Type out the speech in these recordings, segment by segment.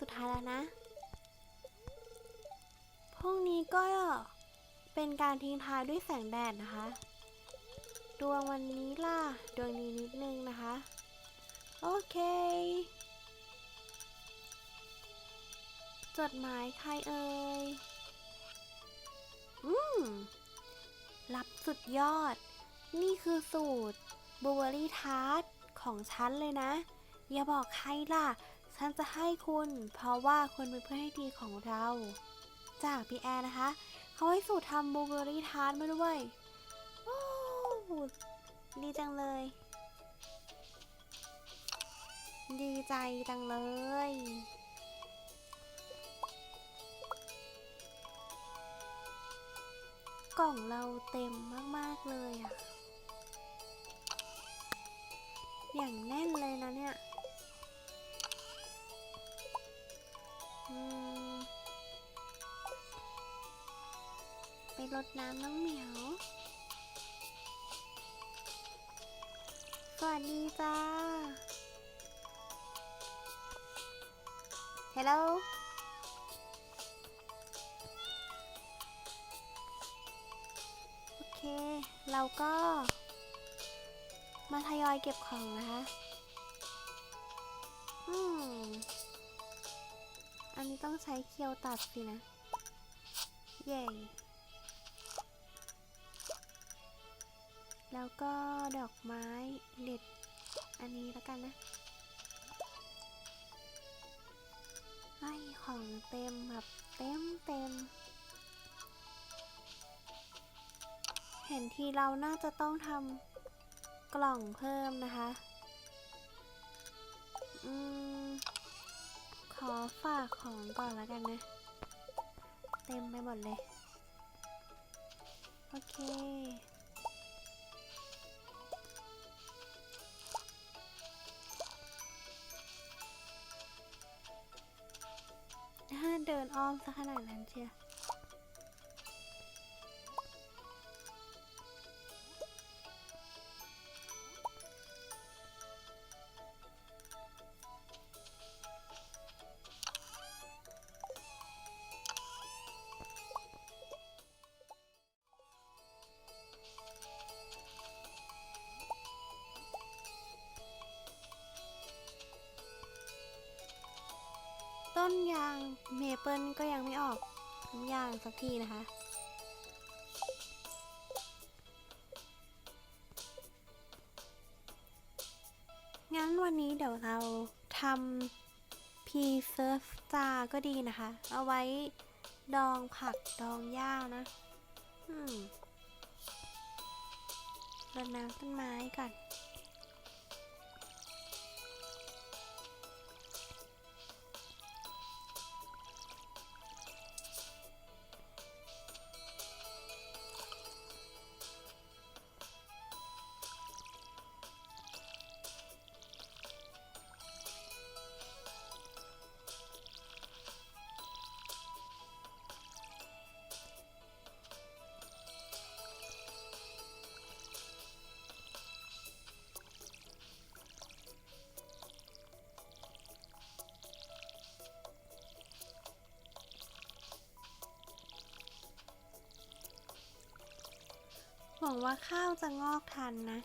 สุดท้ายแล้วนะ พรุ่งนี้ก็เป็นการทิ้งท้ายด้วยแสงแดดนะคะ ดวงวันนี้ล่ะ ดวงนี้นิดนึงนะคะ โอเค จดหมายใครเอ่ย อืมรับสุดยอด นี่คือสูตรบลูเบอรี่ทาร์ตของฉันเลยนะ อย่าบอกใครล่ะ ฉันจะให้คุณ เพราะว่าคุณเป็นเพื่อนให้ดีของเรา จากพี่แอร์นะคะ เขาให้สูตรทำบูเบอรี่ทาร์ตมาด้วยโอ้ดีจังเลย ดีใจจังเลยกล่องเราเต็มมาก ๆ เลยอะอย่างแน่นเลยนะเนี่ย ไปรดน้ำน้องเหมียวสวัสดีจ้าฮัลโหลโอเค เราก็ มาทยอยเก็บของนะคะ อืม อันนี้ต้องใช้เคียวตัดสินะ เย่แล้วก็ดอกไม้เด็ด อันนี้แล้วกันนะไอ้ของเต็มแบบเต็มเต็ม เห็นทีเราน่าจะต้องทำกล่องเพิ่มนะคะ อืม ขอฝากของก่อนแล้วกันนะ เต็มไปหมดเลย โอเค เดินอ้อมสักขนาดนั้นเชียว มเปิลก็ยังไม่ออกน้ำยางสักทีนะคะ งั้นวันนี้เดี๋ยวเราทำพีเซิร์ฟจาก็ดีนะคะ เอาไว้ดองผักดองหญ้านะ อืมรดน้ำต้นไม้ก่อน หวังว่าข้าวจะงอกทันนะ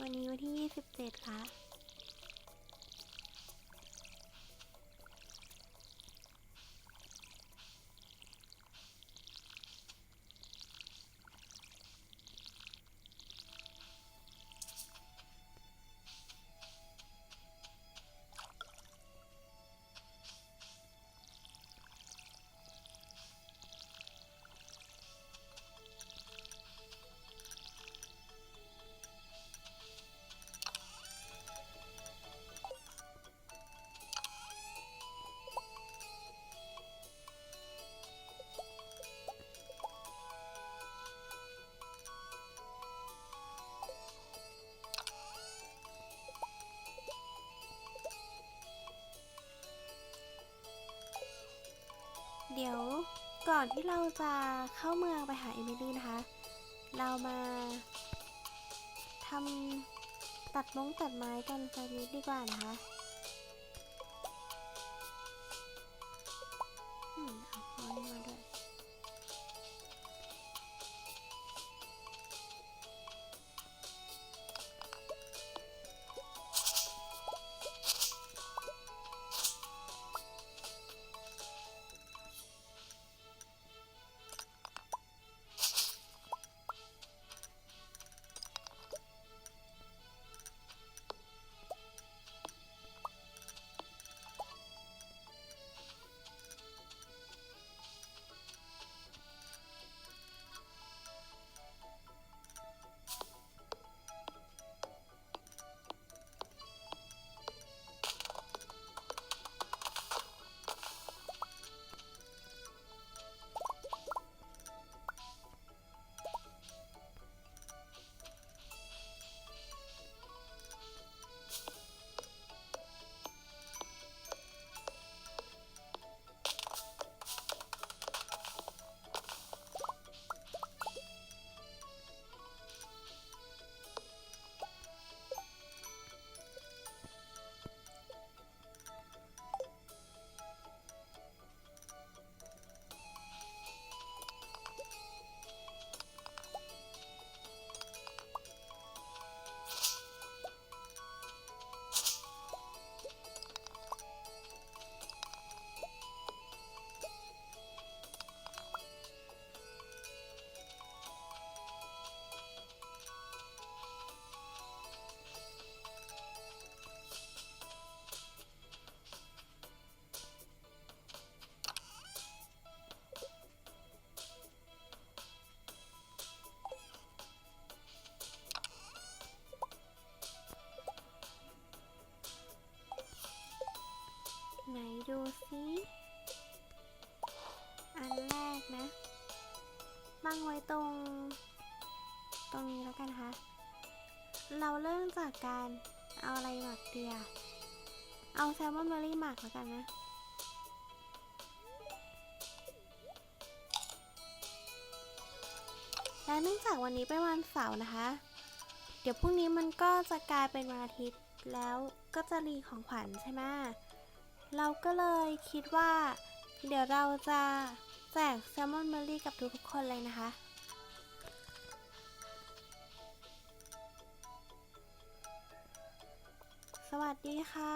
วันนี้วันที่ 27ละ เดี๋ยวก่อนที่เราจะเข้าเมืองไปหาเอมิลี่นะคะ เรามาทำตัดมงตัดไม้กันสักนิดดีกว่านะคะ จากการ เอาอะไรหมักเดียเอาแซลมอนเบอร์รี่หมักแล้วกันนะ และเนื่องจากวันนี้เป็นวันเสาร์นะคะ เดี๋ยวพรุ่งนี้มันก็จะกลายเป็นวันอาทิตย์ แล้วก็จะรีของขวัญใช่ไหมเราก็เลยคิดว่า เดี๋ยวเราจะแจกแซลมอนเบอร์รี่กับทุกๆคนเลยนะคะ วัสดีค่ะ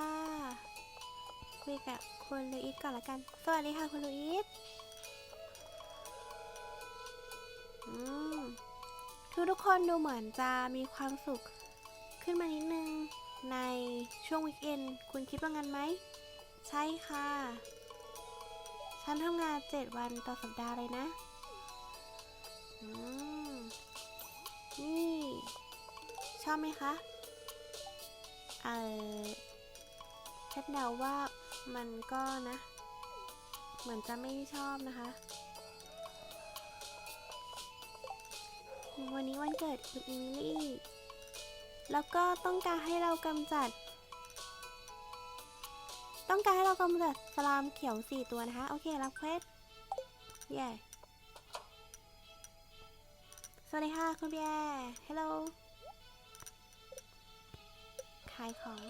คุยกับคุณลูอิสก่อนละกัน สวัสดีค่ะคุณลูอิสอืมทุกทุกคนดูเหมือนจะมีความสุขขึ้นมานิดนึง ในช่วงวีคเอนคุณคิดว่างั้นไหม ใช่ค่ะ ฉันทำงาน7วันต่อสัปดาห์เลยนะอืมนี่ ชอบไหมคะ เออฉันเดาว่ามันก็นะ เหมือนจะไม่ชอบนะคะ วันนี้วันเกิดคุณอิมลี่ แล้วก็ต้องการให้เรากำจัด ต้องการให้เรากำจัดสลามเขียว4ตัวนะคะ โอเค รับเควสเย่สวัสดีค่ะ คุณพี่แอร์ฮัลโหลายของ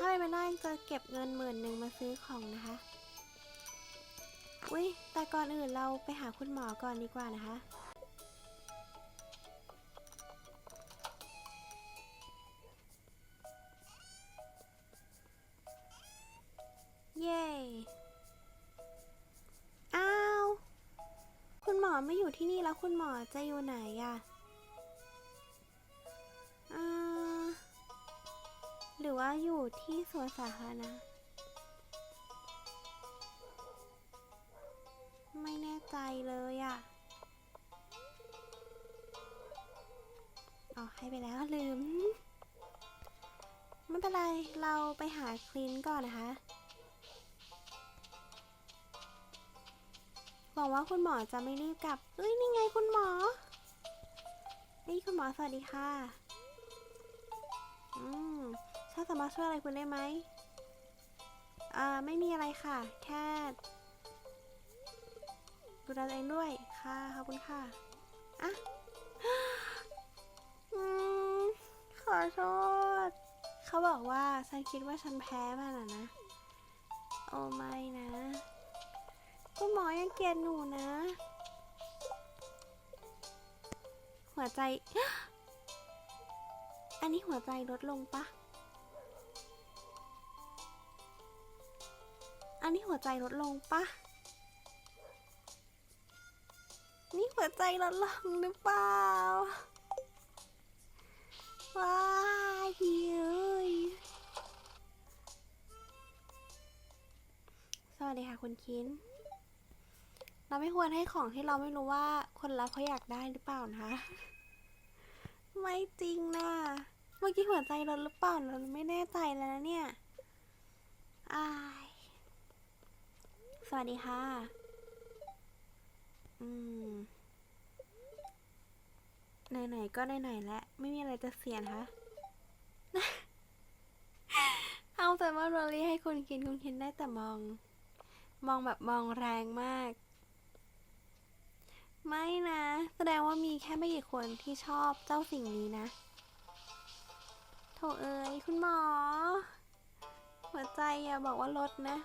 ถ้าไปไม่ได้จะเก็บเงินหมื่นหนึ่งมาซื้อของนะคะ อุ้ยแต่ก่อนอื่นเราไปหาคุณหมอก่อนดีกว่านะคะ ไม่อยู่ที่นี่แล้วคุณหมอจะอยู่ไหนอะอ่าหรือว่าอยู่ที่สวนสาธารณะไม่แน่ใจเลยอะอ๋อให้ไปแล้วลืม ไม่เป็นไร เราไปหาคลินก่อนนะคะ หวังว่าคุณหมอจะไม่รีบกลับเอ้ยนี่ไงคุณหมอ นี่คุณหมอสวัสดีค่ะ อืมฉันสามารถช่วยอะไรคุณได้ไหมอ่าไม่มีอะไรค่ะ แค่ดูแลตัวเองด้วยค่ะขอบคุณค่ะอะอืมขอโทษ เขาบอกว่าฉันคิดว่าฉันแพ้มันอะนะ โอ้ไม่นะ คุณหมอยังเกลียดหนูนะ หัวใจ อันนี้หัวใจลดลงปะ อันนี้หัวใจลดลงปะ นี่หัวใจลดลงหรือเปล่า ว้ายเฮ้ยสวัสดีค่ะคุณคิน เราไม่ควรให้ของที่เราไม่รู้ว่าคนรับเขาอยากได้หรือเปล่านะคะ ไม่จริงนะเมื่อกี้หัวใจลดหรือเปล่าเราไม่แน่ใจแล้วนะเนี่ยอายสวัสดีค่ะ อืม ไหนๆก็ไหนๆแล้วไม่มีอะไรจะเสียนะคะเอาแต่ว่าโรลลี่ให้คุณกินคุณกินได้แต่มอง มองแบบมองแรงมาก ไม่นะ แสดงว่ามีแค่ไม่กี่คนที่ชอบเจ้าสิ่งนี้นะ โถเอ้ยคุณหมอ หัวใจอย่าบอกว่าลดนะ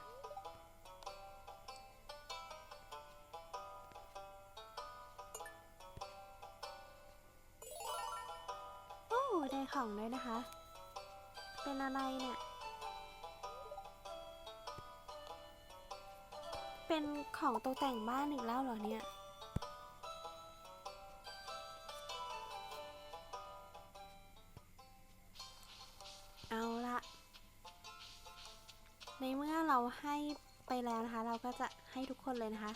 โอ้ได้ของด้วยนะคะ เป็นอะไรเนี่ย เป็นของตกแต่งบ้านอีกแล้วเหรอเนี่ย แล้วนะคะ เราก็จะให้ทุกคนเลยนะคะ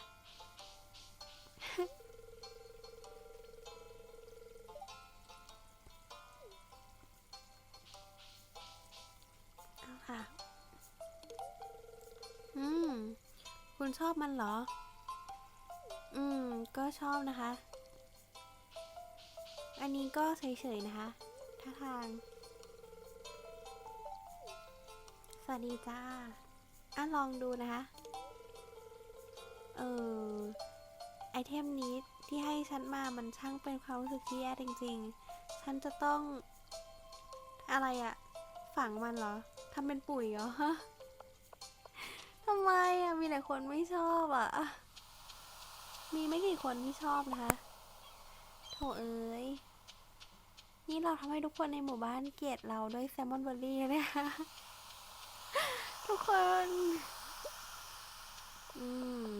เอาค่ะ อืม คุณชอบมันเหรอ อืม ก็ชอบนะคะ อันนี้ก็เฉยๆนะคะ ท่าทาง สวัสดีจ้า อะลองดูนะคะ เออ ไอเทมนี้ที่ให้ฉันมามันช่างเป็นความรู้สึกที่แย่จริง ๆ ฉันจะต้อง อะไรอะฝังมันเหรอทำเป็นปุ๋ยเหรอทำไมอะมีแต่คนไม่ชอบอะมีไม่กี่คนที่ชอบนะคะโถเอ้ยนี่เราทำให้ทุกคนในหมู่บ้านเกลียดเราด้วยแซมมอนเบอร์รี่เนี่ยค่ะ ทุกคนอืม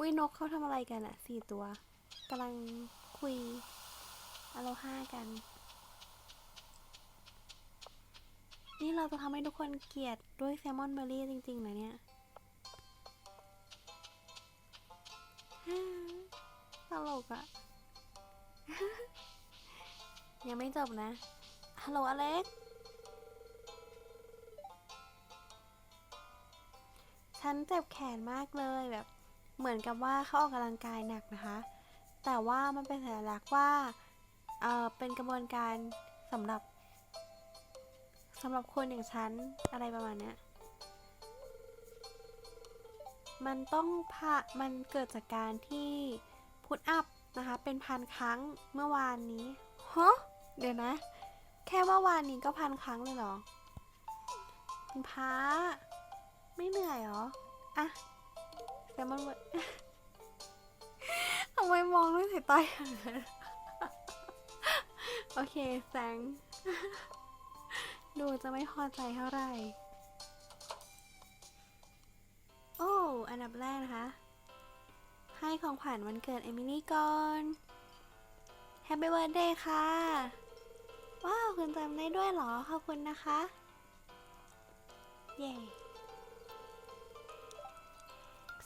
วินกเขาทำอะไรกันอะสี่ตัวกำลังคุยอโลฮากัน นี่เราจะทำให้ทุกคนเกลียดด้วยแซมมอนเบอร์รี่จริงๆนะเนี่ยฮ่าตลกอะยังไม่จบนะ ฮัลโหลอเล็ก ฉันเจ็บแขนมากเลยแบบ เหมือนกับว่าเขาออกกำลังกายหนักนะคะ แต่ว่ามันเป็นสัญลักษณ์ว่าเออเป็นกระบวนการสำหรับสำหรับคนอย่างฉันอะไรประมาณเนี้ยมันต้องพามันเกิดจากการที่พุทอัพนะคะ เป็นพันครั้งเมื่อวานนี้ฮะเดี๋ยวนะ แค่เมื่อวานนี้ก็พันครั้งเลยเหรอคุณพระ ไม่เหนื่อยหรอ อะแต่มันเหมือนทำไมมองด้วยสายตาอย่างนั้นโอเคแซงดูจะไม่พอใจเท่าไหร่ โอ้ อันดับแรกนะคะ ให้ของขวัญวันเกิดเอมิลี่ก่อนแฮปปี้ i r t h d a y ค่ะ ว้าว คุณจำได้ด้วยเหรอ ขอบคุณนะคะ เย้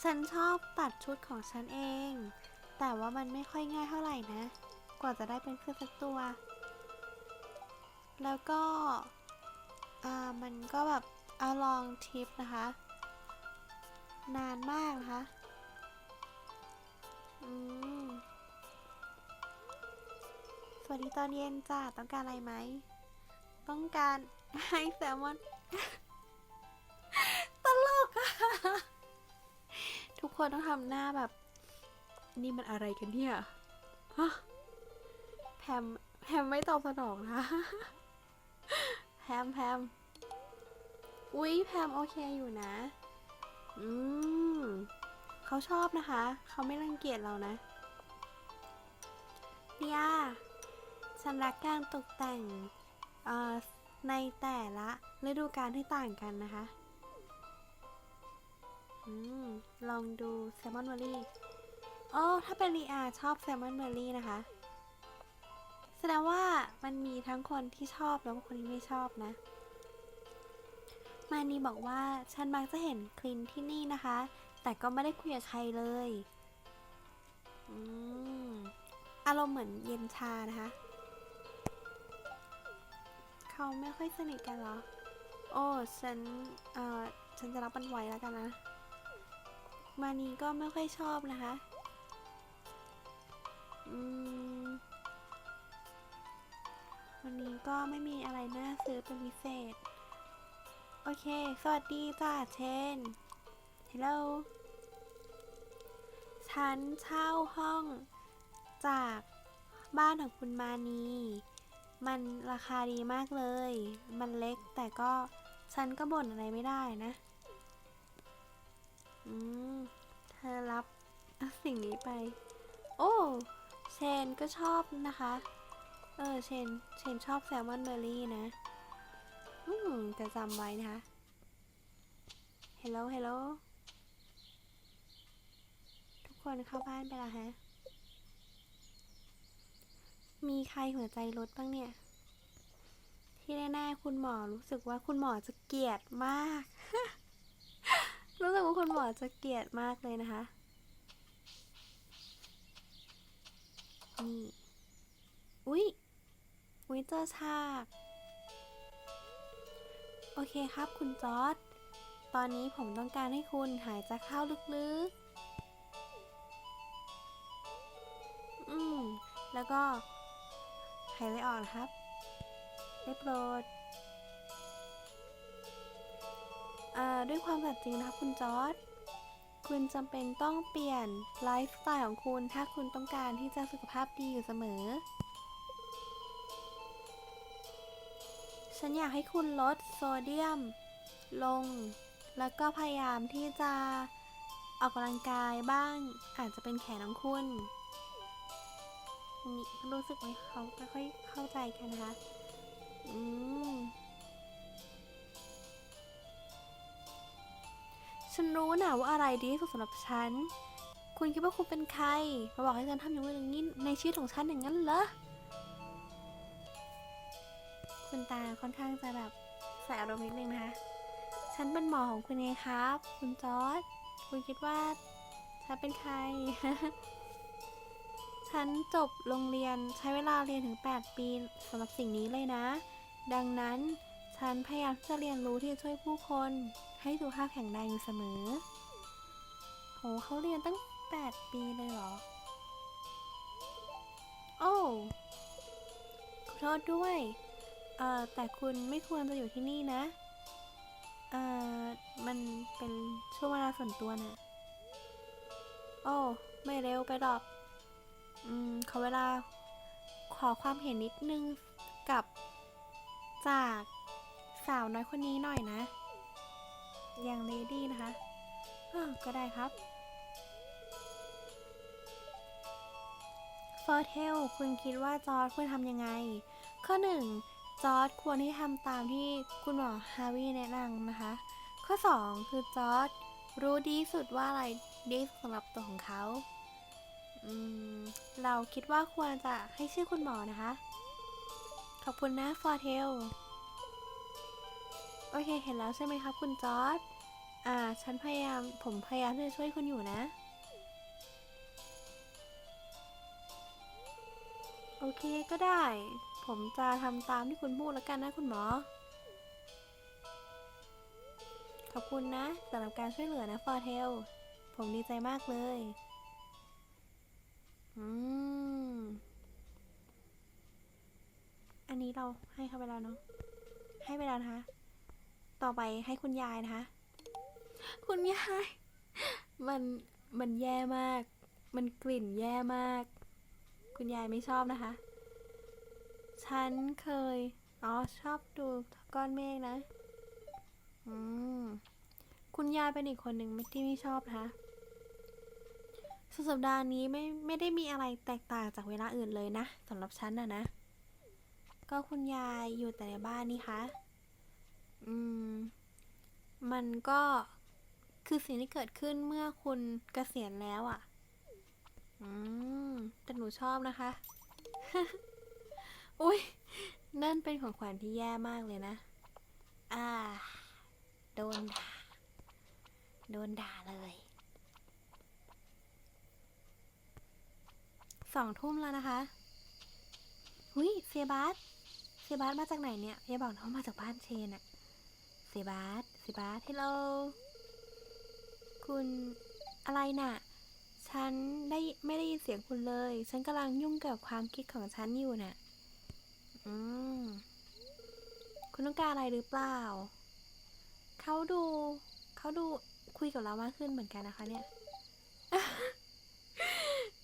ฉันชอบตัดชุดของฉันเอง แต่ว่ามันไม่ค่อยง่ายเท่าไหร่นะ กว่าจะได้เป็นเสื้อสักตัว แล้วก็ อ่า มันก็แบบเอาลองทิปนะคะ นานมากนะคะ อืม สวัสดีตอนเย็นจ้าต้องการอะไรไหม ต้องการให้แซลมอน ทุกคนต้องทำหน้าแบบ นี่มันอะไรกันเนี่ยฮะแพมแพมไม่ตอบสนองนะแพมแพมอุ๊ยแพมโอเคอยู่นะ อืมเขาชอบนะคะ เขาไม่รังเกียจเรานะเดียฉันรักการตกแต่งในแต่ละฤดูกาลที่ต่างกันนะคะ อืม ลองดูแซลมอนเบอร์รี่อ๋อถ้าเป็นรีอาชอบแซลมอนเบอร์รี่นะคะ แสดงว่ามันมีทั้งคนที่ชอบแล้วก็คนที่ไม่ชอบนะ มานีบอกว่าฉันมักจะเห็นคลินที่นี่นะคะ แต่ก็ไม่ได้คุยกับใครเลย อืม อารมณ์เหมือนเย็นชานะคะ เขาไม่ค่อยสนิทกันเหรอ โอ้ ฉัน เอ่อ ฉันจะรับมันไว้แล้วกันนะ มานีก็ไม่ค่อยชอบนะคะ อืม วันนี้ก็ไม่มีอะไรน่าซื้อเป็นพิเศษ โอเค สวัสดีจ้าเชน ฮัลโหล ฉันเช่าห้องจากบ้านของคุณมานี มันราคาดีมากเลย มันเล็กแต่ก็ฉันก็บ่นอะไรไม่ได้นะ อืมเธอรับสิ่งนี้ไป โอ้เชนก็ชอบนะคะ เออเชนเชนชอบแซลมอนเบอร์รี่นะ อืมจะจำไว้นะคะฮัลโหลฮัลโหลทุกคนเข้าบ้านไปแล้วฮะ มีใครหัวใจลดบ้างเนี่ย ที่แน่ๆคุณหมอรู้สึกว่าคุณหมอจะเกลียดมาก รู้สึกว่าคุณหมอจะเกลียดมากเลยนะคะ นี่ อุ๊ย อุ๊ยเจอฉาก โอเคครับคุณจอร์ดตอนนี้ผมต้องการให้คุณหายใจเข้าลึกๆ อืม แล้วก็หายใจออกนะครับ ได้โปรด ด้วยความสัตย์จริงนะครับคุณจอร์ดคุณจำเป็นต้องเปลี่ยนไลฟ์สไตล์ของคุณ ถ้าคุณต้องการที่จะสุขภาพดีอยู่เสมอ ฉันอยากให้คุณลดโซเดียม ลง แล้วก็พยายามที่จะออกกำลังกายบ้าง อาจจะเป็นแขนของคุณนี่รู้สึกไหมเขาไม่ค่อยเข้าใจกันนะคะ อืม ฉันรู้นะว่าอะไรดีที่สุดสำหรับฉัน คุณคิดว่าคุณเป็นใคร มาบอกให้ฉันทำอย่างนี้อย่างนี้ในชีวิตของฉันอย่างนั้นเหรอ คุณตาค่อนข้างจะแบบใส่อารมณ์นิดนึงนะคะ ฉันเป็นหมอของคุณเองครับ คุณจอร์ดคุณคิดว่าฉันเป็นใคร ฉันจบโรงเรียนใช้เวลาเรียนถึง 8 ปีสำหรับสิ่งนี้เลยนะ ดังนั้นฉันพยายามที่จะเรียนรู้ที่จะช่วยผู้คนให้สุขภาพแข็งแรงอยู่เสมอ โหเขาเรียนตั้ง 8 ปีเลยเหรอ โอ้ขอโทษด้วย เอ่อ แต่คุณไม่ควรจะอยู่ที่นี่นะ เอ่อ มันเป็นช่วงเวลาส่วนตัวน่ะ โอ้ ไม่เร็วไปหรอก อืม ขอเวลา ขอความเห็นนิดนึงกับจากสาวน้อยคนนี้หน่อยนะ อย่างเลดี้นะคะก็ได้ครับ ฟอร์เทลคุณคิดว่าจอร์ดควรทำยังไง ข้อหนึ่งจอร์ดควรที่ทำตามที่คุณหมอฮาวิแนะนำนะคะ ข้อ 2 คือจอร์ดรู้ดีสุดว่าอะไรดีสุดสำหรับตัวของเขาอืมเราคิดว่าควรจะให้ชื่อคุณหมอนะคะ ขอบคุณนะฟอร์เทลโอเค เห็นแล้วใช่ไหมครับ คุณจอร์ดอ่า ฉันพยายาม ผมพยายามจะช่วยคุณอยู่นะ โอเคก็ได้ ผมจะทำตามที่คุณพูดแล้วกันนะคุณหมอ ขอบคุณนะสำหรับการช่วยเหลือนะฟอร์เทล ผมดีใจมากเลย อืม อันนี้เราให้เขาไปแล้วเนาะ ให้ไปแล้วนะคะ ต่อไปให้คุณยายนะคะ คุณยาย มัน มันแย่มาก มันกลิ่นแย่มาก คุณยายไม่ชอบนะคะ ฉันเคย อ๋อ ชอบดูก้อนเมฆนะ อืม คุณยายเป็นอีกคนหนึ่งที่ไม่ชอบนะคะสุดสัปดาห์นี้ไม่ไม่ได้มีอะไรแตกต่างจากเวลาอื่นเลยนะสำหรับฉันนะนะ ก็คุณยายอยู่แต่ในบ้านนี่คะ อืม มันก็คือสิ่งที่เกิดขึ้นเมื่อคุณเกษียณแล้วอะ่ะ อืม แต่หนูชอบนะคะ อุ้ยนั่นเป็นของขวัญที่แย่มากเลยนะ อ่า โดนด่า โดนด่าเลย สองทุ่มแล้วนะคะหุยเซบาสเซบาสมาจากไหนเนี่ยอย่าบอกนะว่ามาจากบ้านเชนอะเซบาสเซบาสฮัลโหล คุณอะไรน่ะ ฉันได้ไม่ได้ยินเสียงคุณเลย ฉันกำลังยุ่งกับความคิดของฉันอยู่น่ะ อืม คุณต้องการอะไรหรือเปล่า เขาดู เขาดูคุยกับเรามากขึ้นเหมือนกันนะคะ เนี่ย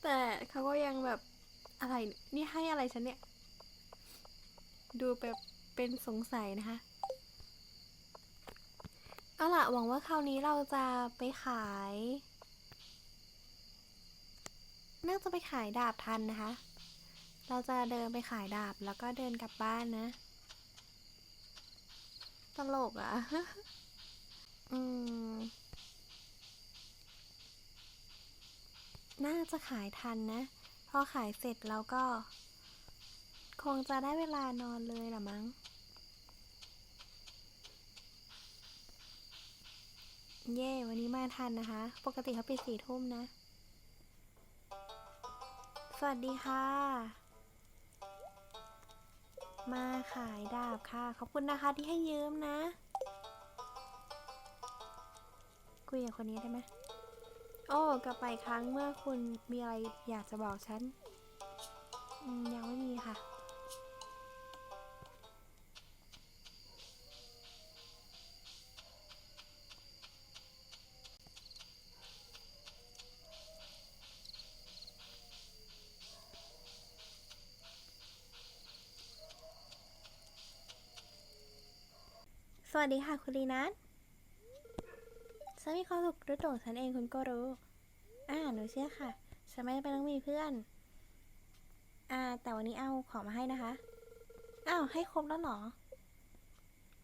แต่เขาก็ยังแบบอะไร นี่ให้อะไรฉันเนี่ย ดูแบบเป็นสงสัยนะคะ เอาล่ะ หวังว่าคราวนี้เราจะไปขาย น่าจะไปขายดาบทันนะคะ เราจะเดินไปขายดาบแล้วก็เดินกลับบ้านนะ ตลกอะ่ะ อืม น่าจะขายทันนะ พอขายเสร็จแล้วก็ คงจะได้เวลานอนเลยละมั้ง เย่ วันนี้มาทันนะคะ ปกติเขาปิดสี่ทุ่มนะ สวัสดีค่ะ มาขายดาบค่ะ ขอบคุณนะคะที่ให้ยืมนะ คุยกับคนนี้ได้ไหมโอ้กลับไปครั้งเมื่อคุณมีอะไรอยากจะบอกฉันยังไม่มีค่ะ สวัสดีค่ะคุณลีนัทฉันมีความสุขด้วยตัวฉันเองคุณก็รู้ อ่าหนูเชื่อค่ะ ฉันไม่จำเป็นต้องมีเพื่อน อ่า แต่วันนี้เอาของมาให้นะคะ อ้าว ให้ครบแล้วเหรอ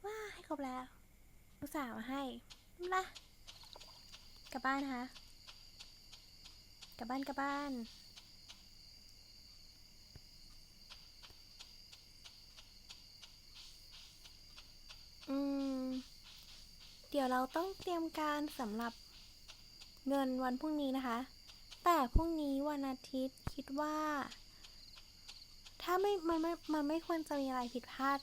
ว้า ให้ครบแล้วอุตส่าห์มาให้ไม่เป็นไรกลับบ้านนะคะ กลับบ้านกลับบ้าน อืม เดี๋ยวเราต้องเตรียมการสำหรับเงินวันพรุ่งนี้นะคะ แต่พรุ่งนี้วันอาทิตย์คิดว่า ถ้าไม่มันไม่มันไม่ควรจะมีอะไรผิดพลาด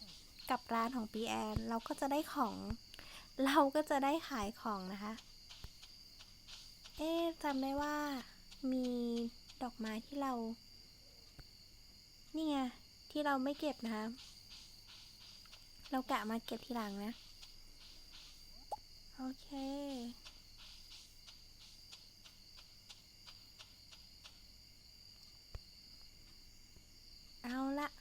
กับร้านของปีแอนเราก็จะได้ของ เราก็จะได้ขายของนะคะ เอ๊จำได้ว่ามีดอกไม้ที่เรา นี่ไงที่เราไม่เก็บนะคะ เรากะมาเก็บทีหลังนะ โอเค เอาละ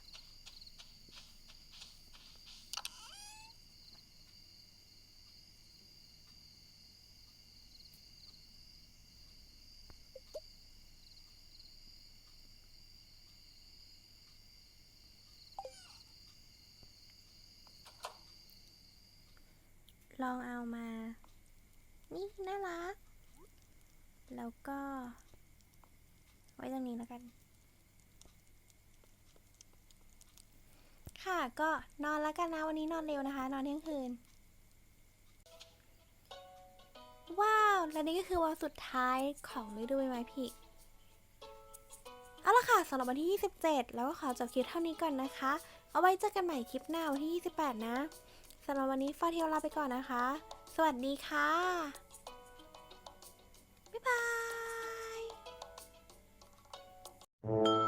ลองเอามา นี่น่ารัก แล้วก็ ไว้ตรงนี้แล้วกัน ค่ะก็นอนแล้วกันนะ วันนี้นอนเร็วนะคะ นอนเที่ยงคืน ว้าว และนี่ก็คือวันสุดท้ายของฤดูใบไม้ผลิเอาละค่ะสำหรับวันที่ 27 แล้วก็ขอจบคลิปเท่านี้ก่อนนะคะ เอาไว้เจอกันใหม่คลิปหน้าวันที่ 28 นะำหรับวันนี้ฟาเทลลาไปก่อนนะคะ สวัสดีค่ะ บ๊ายบาย